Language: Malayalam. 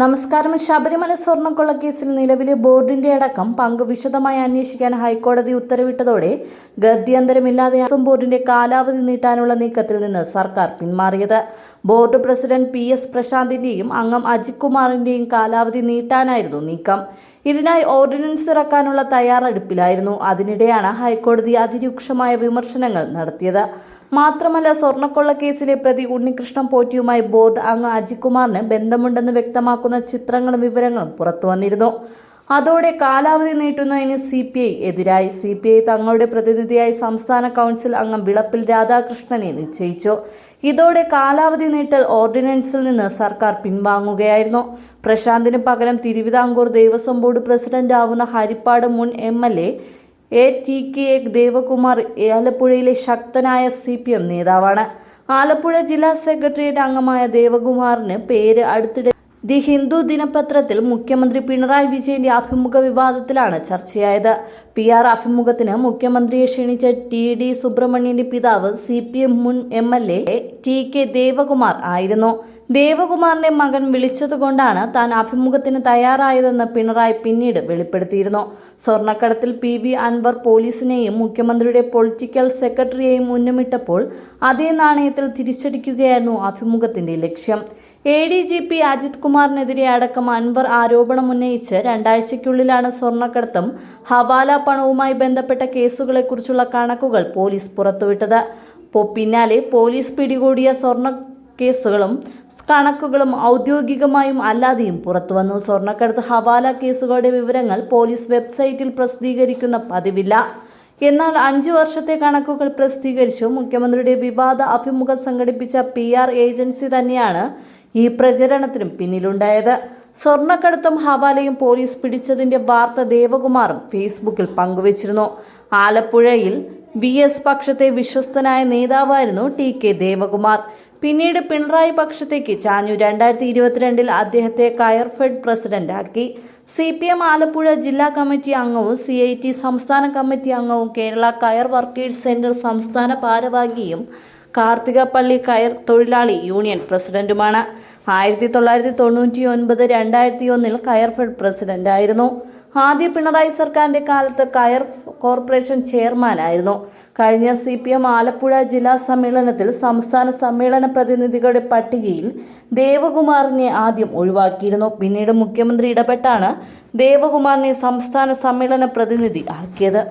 നമസ്കാരം. ശബരിമല സ്വർണക്കൊള്ള കേസിൽ നിലവിലെ ബോർഡിന്റെ അടക്കം പങ്ക് വിശദമായി അന്വേഷിക്കാൻ ഹൈക്കോടതി ഉത്തരവിട്ടതോടെ ഗത്യന്തരമില്ലാതെ അസം ബോർഡിന്റെ കാലാവധി നീട്ടാനുള്ള നീക്കത്തിൽ നിന്ന് സർക്കാർ പിന്മാറിയത്. ബോർഡ് പ്രസിഡന്റ് പി എസ് പ്രശാന്തിന്റെയും അംഗം അജിത് കുമാറിന്റെയും കാലാവധി നീട്ടാനായിരുന്നു നീക്കം. ഇതിനായി ഓർഡിനൻസ് ഇറക്കാനുള്ള തയ്യാറെടുപ്പിലായിരുന്നു. അതിനിടെയാണ് ഹൈക്കോടതി അതിരൂക്ഷമായ വിമർശനങ്ങൾ നടത്തിയത്. മാത്രമല്ല സ്വർണക്കൊള്ള കേസിലെ പ്രതി ഉണ്ണികൃഷ്ണൻ പോറ്റിയുമായി ബോർഡ് അംഗ അജിത് കുമാറിന് ബന്ധമുണ്ടെന്ന് വ്യക്തമാക്കുന്ന ചിത്രങ്ങളും വിവരങ്ങളും പുറത്തുവന്നിരുന്നു അതോടെ കാലാവധി നീട്ടുന്നതിന് സി പി ഐ എതിരായി. സി പി ഐ തങ്ങളുടെ പ്രതിനിധിയായി സംസ്ഥാന കൗൺസിൽ അംഗം വിളപ്പിൽ രാധാകൃഷ്ണനെ നിശ്ചയിച്ചു. ഇതോടെ കാലാവധി നീട്ടൽ ഓർഡിനൻസിൽ നിന്ന് സർക്കാർ പിൻവാങ്ങുകയായിരുന്നു. പ്രശാന്തിന് പകരം തിരുവിതാംകൂർ ദേവസ്വം ബോർഡ് പ്രസിഡന്റ് ആവുന്ന ഹരിപ്പാട് മുൻ M L A A T K Devakumar ആലപ്പുഴയിലെ ശക്തനായ സി പി എം നേതാവാണ്. ആലപ്പുഴ ജില്ലാ സെക്രട്ടേറിയറ്റ് അംഗമായ ദേവകുമാറിന് പേര് അടുത്തിടെ ദി ഹിന്ദു ദിനപത്രത്തിൽ മുഖ്യമന്ത്രി പിണറായി വിജയന്റെ അഭിമുഖ വിവാദത്തിലാണ് ചർച്ചയായത്. പി ആർ അഭിമുഖത്തിന് മുഖ്യമന്ത്രിയെ ക്ഷണിച്ച ടി ഡി സുബ്രഹ്മണ്യന്റെ പിതാവ് സി പി എം മുൻ M L A T K Devakumar ആയിരുന്നു. ദേവകുമാറിന്റെ മകൻ വിളിച്ചതുകൊണ്ടാണ് താൻ അഭിമുഖത്തിന് തയ്യാറായതെന്ന് പിണറായി പിന്നീട് വെളിപ്പെടുത്തിയിരുന്നു. സ്വർണക്കടത്തിൽ പി വി അൻവർ പോലീസിനെയും മുഖ്യമന്ത്രിയുടെ പൊളിറ്റിക്കൽ സെക്രട്ടറിയെയും മുന്നമിട്ടപ്പോൾ അതേ നാണയത്തിൽ തിരിച്ചടിക്കുകയായിരുന്നു അഭിമുഖത്തിന്റെ ലക്ഷ്യം. A D G P Ajith കുമാറിനെതിരെ അടക്കം അൻവർ ആരോപണമുന്നയിച്ച് രണ്ടാഴ്ചയ്ക്കുള്ളിലാണ് സ്വർണക്കടത്തും ഹവാല പണവുമായി ബന്ധപ്പെട്ട കേസുകളെക്കുറിച്ചുള്ള കണക്കുകൾ പോലീസ് പുറത്തുവിട്ടത്. പിന്നാലെ പോലീസ് പിടികൂടിയ സ്വർണ കേസുകളും കണക്കുകളും ഔദ്യോഗികമായും അല്ലാതെയും പുറത്തുവന്നു സ്വർണക്കടത്ത് ഹവാല കേസുകളുടെ വിവരങ്ങൾ പോലീസ് വെബ്സൈറ്റിൽ പ്രസിദ്ധീകരിക്കുന്ന പതിവില്ല. എന്നാൽ അഞ്ചു വർഷത്തെ കണക്കുകൾ പ്രസിദ്ധീകരിച്ചു. മുഖ്യമന്ത്രിയുടെ വിവാദ അഭിമുഖം സംഘടിപ്പിച്ച പി ആർ ഏജൻസി തന്നെയാണ് ഈ പ്രചരണത്തിനും പിന്നിലുണ്ടായത്. സ്വർണക്കടത്തും ഹവാലയും പോലീസ് പിടിച്ചതിന്റെ വാർത്ത ദേവകുമാറും ഫേസ്ബുക്കിൽ പങ്കുവച്ചിരുന്നു. ആലപ്പുഴയിൽ വി എസ് പക്ഷത്തെ വിശ്വസ്തനായ നേതാവായിരുന്നു ടി കെ ദേവകുമാർ. പിന്നീട് പിണറായി പക്ഷത്തേക്ക് ചാഞ്ഞു. രണ്ടായിരത്തി ഇരുപത്തിരണ്ടിൽ അദ്ദേഹത്തെ കയർഫെഡ് പ്രസിഡന്റാക്കി. സി പി എം ആലപ്പുഴ ജില്ലാ കമ്മിറ്റി അംഗവും സി ഐ ടി സംസ്ഥാന കമ്മിറ്റി അംഗവും കേരള കയർ വർക്കേഴ്സ് സെന്റർ സംസ്ഥാന ഭാരവാഹിയും കാർത്തികപ്പള്ളി കയർ തൊഴിലാളി യൂണിയൻ പ്രസിഡന്റുമാണ്. ആയിരത്തി തൊള്ളായിരത്തി തൊണ്ണൂറ്റി ഒൻപത് രണ്ടായിരത്തി ഒന്നിൽ കയർഫെഡ് പ്രസിഡന്റായിരുന്നു. ആദ്യ പിണറായി സർക്കാരിന്റെ കാലത്ത് കയർ കോർപ്പറേഷൻ ചെയർമാനായിരുന്നു. കഴിഞ്ഞ സി പി എം ആലപ്പുഴ ജില്ലാ സമ്മേളനത്തിൽ സംസ്ഥാന സമ്മേളന പ്രതിനിധികളുടെ പട്ടികയിൽ ദേവകുമാറിനെ ആദ്യം ഒഴിവാക്കിയിരുന്നു. പിന്നീട് മുഖ്യമന്ത്രി ഇടപെട്ടാണ് ദേവകുമാറിനെ സംസ്ഥാന സമ്മേളന പ്രതിനിധി ആക്കിയത്.